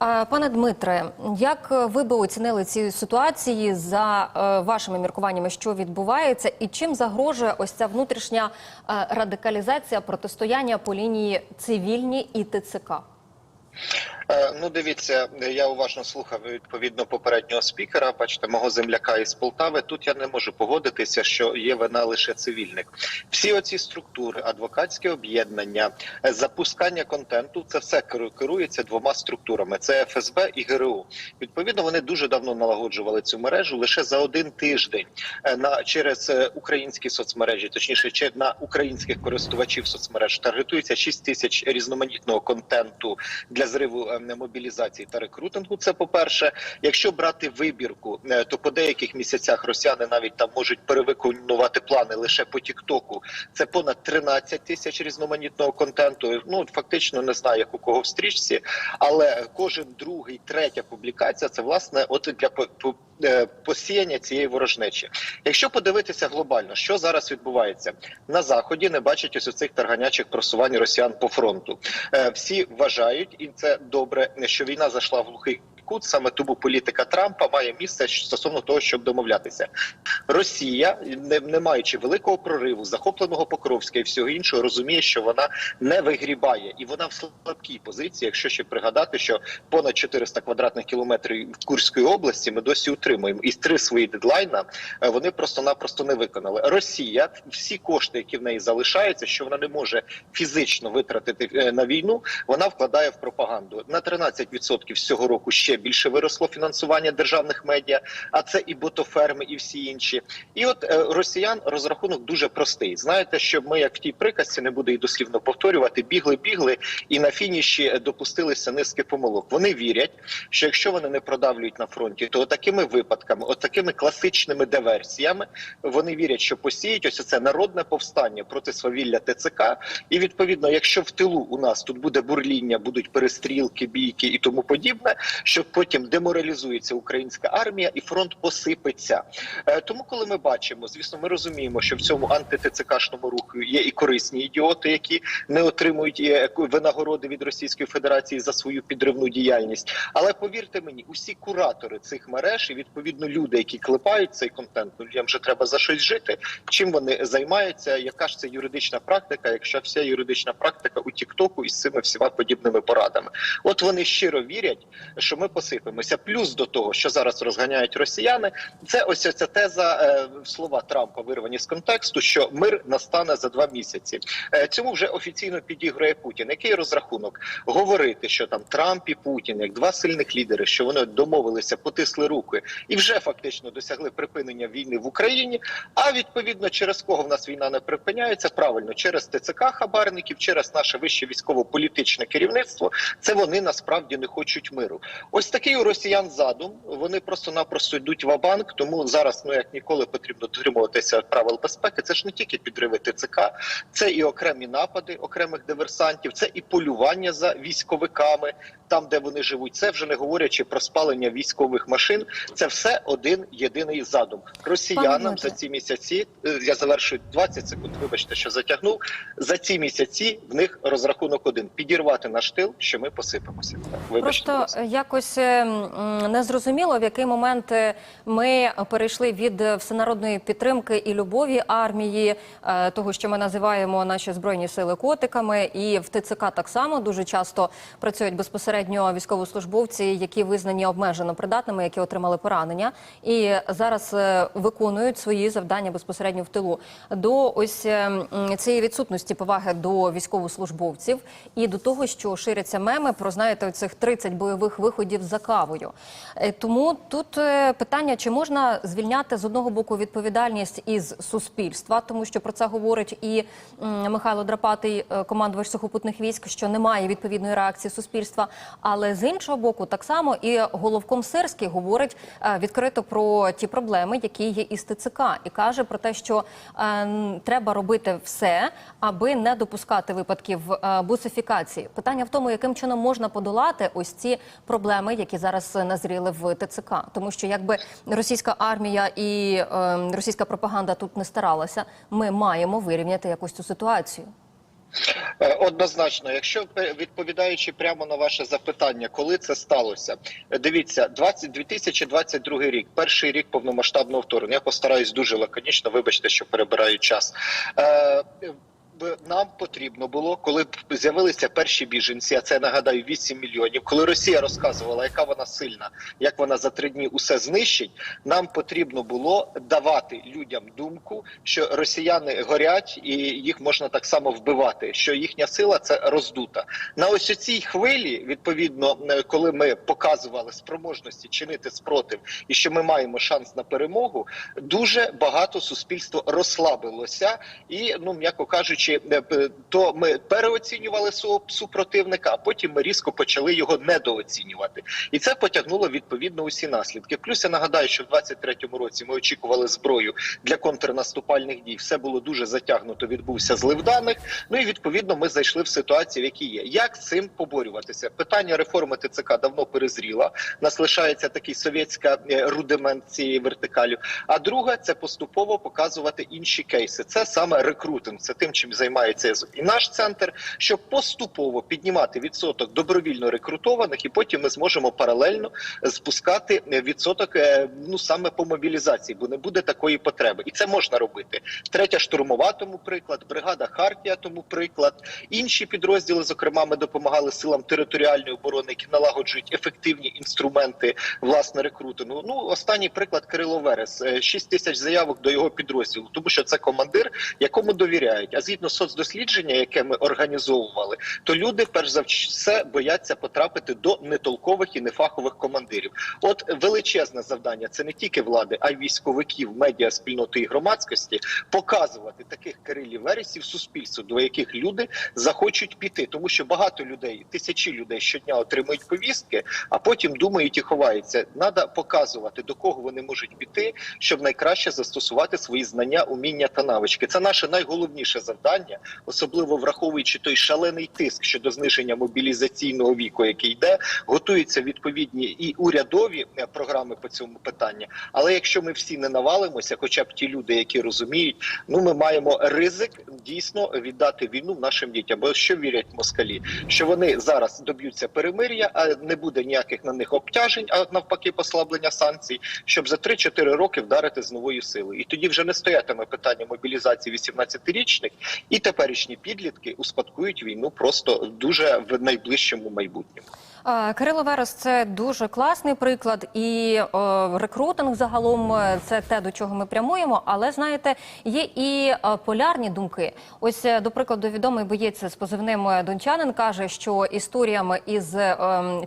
Пане Дмитре, як ви би оцінили ці ситуації за е, вашими міркуваннями, що відбувається, і чим загрожує ось ця внутрішня е, радикалізація протистояння по лінії цивільні і ТЦК? Е, Ну, дивіться, я уважно слухав відповідно попереднього спікера. Бачите, мого земляка із Полтави. Тут я не можу погодитися, що є вина лише цивільних. Всі оці структури, адвокатські об'єднання, е, запускання контенту це все керу- керується двома структурами: це ФСБ і ГРУ. Відповідно, вони дуже давно налагоджували цю мережу лише за один тиждень е, на через українські соцмережі, точніше, чи на українських користувачів соцмереж таргетується 6 тисяч різноманітного контенту для зриву мобілізації та рекрутингу. Це по перше, якщо брати вибірку, е, то по деяких місяцях росіяни навіть там можуть перевиконувати плани лише по Тіктоку. Це понад 13 тисяч різноманітного контенту. Ну фактично не знаю, як у кого в стрічці, але кожен другий, третя публікація це власне от для е, посіяння цієї ворожнечі. Якщо подивитися глобально, що зараз відбувається на заході, не бачать ось цих тарганячих просувань росіян по фронту. Е, Всі вважають, і це добре, що війна зайшла в глухий кут. Саме тому політика Трампа має місце стосовно того, щоб домовлятися. Росія, не, не маючи великого прориву, захопленого Покровська і всього іншого, розуміє, що вона не вигрібає, і вона в слабкій позиції. Якщо ще пригадати, що понад 400 квадратних кілометрів Курської області ми досі утримуємо, і три свої дедлайна е, вони просто-напросто не виконали. Росія всі кошти, які в неї залишаються, що вона не може фізично витратити е, на війну, вона вкладає в пропаганду на 13% з цього року. Ще більше виросло фінансування державних медіа, а це і ботоферми, і всі інші. І от е, росіян розрахунок дуже простий. Знаєте, щоб ми, як в тій приказці, не буду і дослівно повторювати, бігли, бігли і на фініші е, допустилися низки помилок. Вони вірять, що якщо вони не продавлюють на фронті, то такими випадками, от такими класичними диверсіями, вони вірять, що посіють ось це народне повстання проти свавілля ТЦК. І відповідно, якщо в тилу у нас тут буде бурління, будуть перестрілки, бійки і тому подібне, що потім деморалізується українська армія і фронт посипеться. Е, Тому, коли ми бачимо, звісно, ми розуміємо, що в цьому анти-ТЦКшному руху є і корисні ідіоти, які не отримують е, винагороди від Російської Федерації за свою підривну діяльність. Але повірте мені, усі куратори цих мереж і відповідно люди, які клепають цей контент, ну людям вже треба за щось жити. Чим вони займаються? Яка ж це юридична практика? Якщо вся юридична практика у Тіктоку із цими всіма подібними порадами, от вони щиро вірять, що ми посипемося. Плюс до того, що зараз розганяють росіяни, це ось ця теза е, слова Трампа вирвані з контексту, що мир настане за два місяці. Е, цьому вже офіційно підігрує Путін. Який розрахунок говорити, що там Трамп і Путін, як два сильних лідери, що вони домовилися, потисли руки і вже фактично досягли припинення війни в Україні. А відповідно, через кого в нас війна не припиняється, правильно через ТЦК хабарників, через наше вище військово-політичне керівництво. Це вони насправді не хочуть миру. Ось такий у росіян задум. Вони просто-напросто йдуть в банк тому зараз, ну як ніколи, потрібно дотримуватися правил безпеки. Це ж не тільки підриви ТЦК, це і окремі напади окремих диверсантів, це і полювання за військовиками там, де вони живуть. Це вже не говорячи про спалення військових машин. Це все один єдиний задум. Росіянам за ці місяці е, я завершую 20 секунд. Вибачте, що затягнув. За ці місяці в них розрахунок один: підірвати наш тил, що ми посипемося. Вибачте, Просто якось е, незрозуміло, в який момент е, ми перейшли від всенародної підтримки і любові армії, того, що ми називаємо наші збройні сили котиками, і в ТЦК так само дуже часто працюють безпосередньо військовослужбовці, які визнані обмежено придатними, які отримали поранення, і зараз е, виконують свої завдання безпосередньо в тилу. До ось е, цієї відсутності поваги до військовослужбовців і до того, що ширяться меми про знаєте оцих 30 бойових виходів за кавою. Е, Тому тут е, питання, чи можна звільняти з одного боку відповідальність із суспільства, тому що про це говорить і Михайло Драпатий, командувач сухопутних військ, що немає відповідної реакції суспільства. Але з іншого боку, так само і головком Сирський говорить е, відкрито про ті проблеми, які є із ТЦК, і каже про те, що е, треба робити все, аби не допускати випадків е, бусифікації. Питання в тому, яким чином можна подолати ось ці проблеми, які зараз назріли в ТЦК, тому що якби російська армія і російська пропаганда тут не старалася, ми маємо вирівняти якось цю ситуацію. Е, Однозначно, якщо відповідаючи прямо на ваше запитання, коли це сталося, Е, дивіться, 20, 2022 рік, перший рік повномасштабного вторгнення. Я постараюсь дуже лаконічно. Вибачте, що перебираю час. Б- нам потрібно було, коли б з'явилися перші біженці, а це нагадаю 8 мільйонів. Коли Росія розказувала, яка вона сильна, як вона за три дні усе знищить. Нам потрібно було давати людям думку, що росіяни горять і їх можна так само вбивати. Що їхня сила це роздута. На ось цій хвилі, відповідно, е, коли ми показували спроможності чинити спротив, і що ми маємо шанс на перемогу, дуже багато суспільство розслабилося, і ну м'яко кажучи, е, то ми переоцінювали свого супротивника, а потім ми різко почали його недооцінювати, і це потягнуло відповідно усі наслідки. Плюс я нагадаю, що в 23-му році ми очікували зброю для контрнаступальних дій. Все було дуже затягнуто. Відбувся злив даних. Ну і відповідно ми зайшли в ситуацію, в якій є. Як з цим поборюватися? Питання реформи ТЦК давно перезріло. Нас лишається такий совєтська е, рудимент цієї вертикалі. А друга це поступово показувати інші кейси. Це саме рекрутинг. Це тим, чим займається і наш центр, щоб поступово піднімати відсоток добровільно рекрутованих, і потім ми зможемо паралельно спускати відсоток е, ну саме по мобілізації, бо не буде такої потреби, і це можна робити. Третя штурмова, тому приклад, бригада Хартія, тому приклад. Інші підрозділи, зокрема, ми допомагали силам територіальної оборони, які налагоджують ефективні інструменти власне рекрутингу. Ну останній приклад Кирило Верес, Е, 6 тисяч заявок до його підрозділу, тому що це командир, якому довіряють. А згідно соцдослідження, яке ми організовували, то люди перш за все бояться потрапити до нетолкових і нефахових командирів. От величезне завдання це не тільки влади, а й військовиків, медіа спільноти і громадськості показувати таких Кирилів Вересів суспільству, до яких люди захочуть піти, тому що багато людей, тисячі людей щодня отримують повістки, а потім думають і ховаються. Надо показувати до кого вони можуть піти, щоб найкраще застосувати свої знання, уміння та навички. Це наше найголовніше завдання, особливо враховуючи той шалений тиск щодо зниження мобілізаційного віку, який йде, готуються відповідні і урядові е, програми по цьому питанню. Але якщо ми всі не навалимося, хоча б ті люди, які розуміють, ну ми маємо ризик дійсно віддати війну нашим дітям. Бо що вірять москалі, що вони зараз доб'ються перемир'я, а не буде ніяких на них обтяжень, а навпаки, послаблення санкцій, щоб за 3-4 роки вдарити з новою силою. І тоді вже не стоятиме питання мобілізації 18-річних, і теперішні підлітки успадкують війну просто дуже в найближчому майбутньому. Кирило Верес це дуже класний приклад, і е, рекрутинг загалом е, це те, до чого ми прямуємо. Але знаєте, є і е, полярні думки. Ось, е, до прикладу, відомий боєць з позивним Дончанин каже, що історіями із е,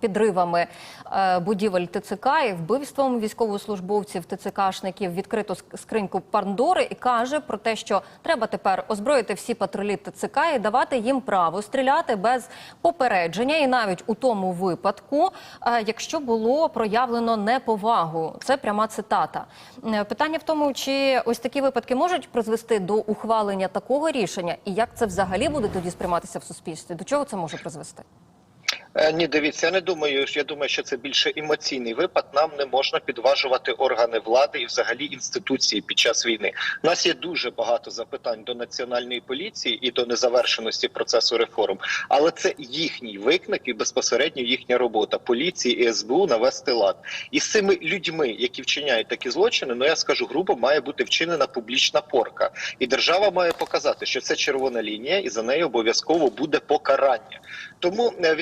підривами е, будівель ТЦК і вбивством військовослужбовців ТЦКшників відкрито скриньку Пандори і каже про те, що треба тепер озброїти всі патрулі ТЦК і давати їм право стріляти без попередження, і навіть у тому випадку, е, якщо було проявлено неповагу. Це пряма цитата. Е, Питання в тому, чи ось такі випадки можуть призвести до ухвалення такого рішення, і як це взагалі буде тоді сприйматися в суспільстві? До чого це може призвести? Е, Ні, дивіться, я не думаю. Я думаю, що це більше емоційний випад. Нам не можна підважувати органи влади і взагалі інституції під час війни. У нас є дуже багато запитань до національної поліції і до незавершеності процесу реформ, але це їхній виклик і безпосередньо їхня робота поліції і СБУ навести лад. І з цими людьми, які вчиняють такі злочини, ну я скажу грубо, має бути вчинена публічна порка, і держава має показати, що це червона лінія, і за нею обов'язково буде покарання. Тому е,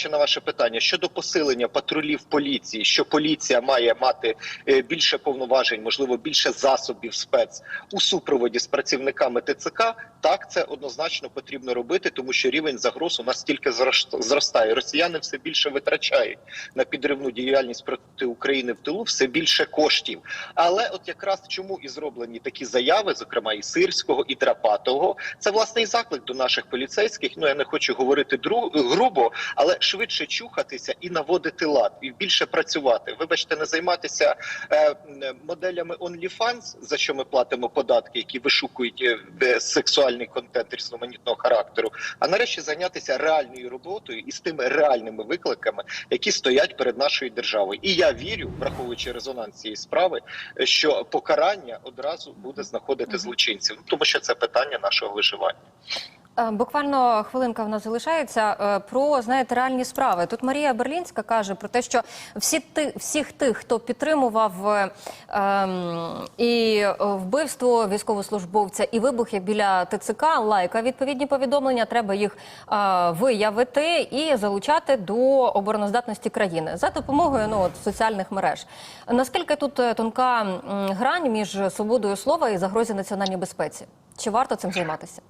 відповідаючи на ваше питання щодо посилення патрулів поліції, що поліція має мати е, більше повноважень, можливо, більше засобів спец у супроводі з працівниками ТЦК, так це однозначно потрібно робити, тому що рівень загроз у нас тільки зрос- зростає. Росіяни все більше витрачають на підривну діяльність проти України в тилу, все більше коштів. Але от якраз чому і зроблені такі заяви, зокрема і Сирського, і Драпатового, це власний заклик до наших поліцейських. Ну я не хочу говорити грубо, але швидше чухатися і наводити лад, і більше працювати. Вибачте, не займатися е, моделями OnlyFans, за що ми платимо податки, які вишукують е, сексуальний контент різноманітного характеру. А нарешті зайнятися реальною роботою і з тими реальними викликами, які стоять перед нашою державою. І я вірю, враховуючи резонанс цієї справи, що покарання одразу буде знаходити злочинців, тому що це питання нашого виживання. Е, Буквально хвилинка в нас залишається е, про знаєте реальні справи. Тут Марія Берлінська каже про те, що всі ти всіх тих, хто підтримував е, ем, і вбивство військовослужбовця, і вибухи біля ТЦК, лайка відповідні повідомлення. Треба їх е, виявити і залучати до обороноздатності країни за допомогою ну от соціальних мереж. Наскільки тут тонка грань між свободою слова і загрозі національній безпеці? Чи варто цим займатися?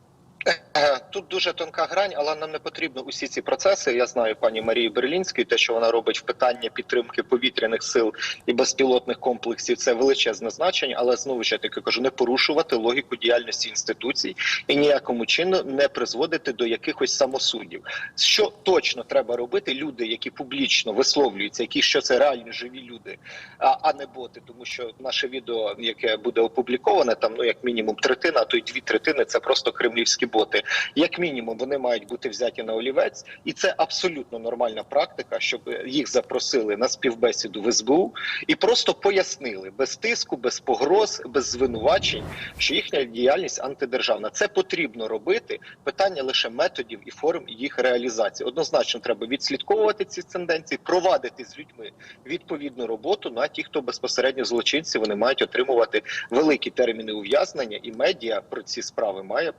Е, Тут дуже тонка грань, але нам не потрібно усі ці процеси. Я знаю пані Марії Берлінської, те, що вона робить в питанні підтримки повітряних сил і безпілотних комплексів, це величезне значення. Але знову ж таки кажу, не порушувати логіку діяльності інституцій і ніякому чину не призводити до якихось самосудів. Що точно треба робити? Люди, які публічно висловлюються, які що це реальні живі люди, а, а не боти, тому що наше відео, яке буде опубліковане, там ну як мінімум третина, а то й дві третини це просто кремлівські боти. Як мінімум, вони мають бути взяті на олівець, і це абсолютно нормальна практика, щоб їх запросили на співбесіду в СБУ і просто пояснили без тиску, без погроз, без звинувачень, що їхня діяльність антидержавна. Це потрібно робити. Питання лише методів і форм їх реалізації. Однозначно, треба відслідковувати ці тенденції, провадити з людьми відповідну роботу. Ну а ті, хто безпосередньо злочинці, вони мають отримувати великі терміни ув'язнення, і медіа про ці справи має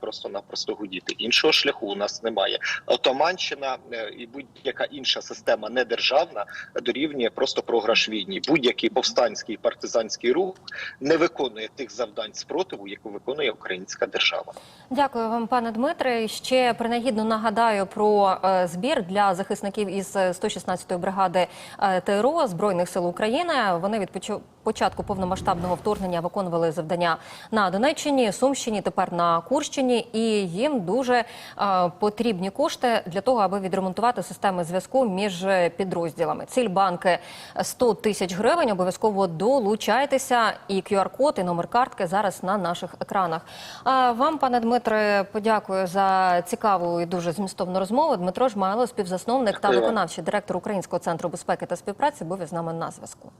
просто-напросто гудіти. Іншого шляху у нас немає. Отоманщина е, і будь-яка інша система недержавна дорівнює просто програш війні. Будь-який повстанський партизанський рух не виконує тих завдань спротиву, яку виконує українська держава. Дякую вам, пане Дмитре. Ще принагідно нагадаю про е, збір для захисників із е, 116-ї бригади е, ТРО Збройних сил України. Вони від початку повномасштабного вторгнення виконували завдання на Донеччині, Сумщині, тепер на Курщині, і їм дуже е, потрібні кошти для того, аби відремонтувати системи зв'язку між е, підрозділами. Ціль банки 100 тисяч гривень. Обов'язково долучайтеся. І QR-код, і номер картки зараз на наших екранах. А вам, пане Дмитре, подякую за цікаву і дуже змістовну розмову. Дмитро Жмайло, співзасновник та виконавчий директор Українського центру безпеки та співпраці, був із нами на зв'язку.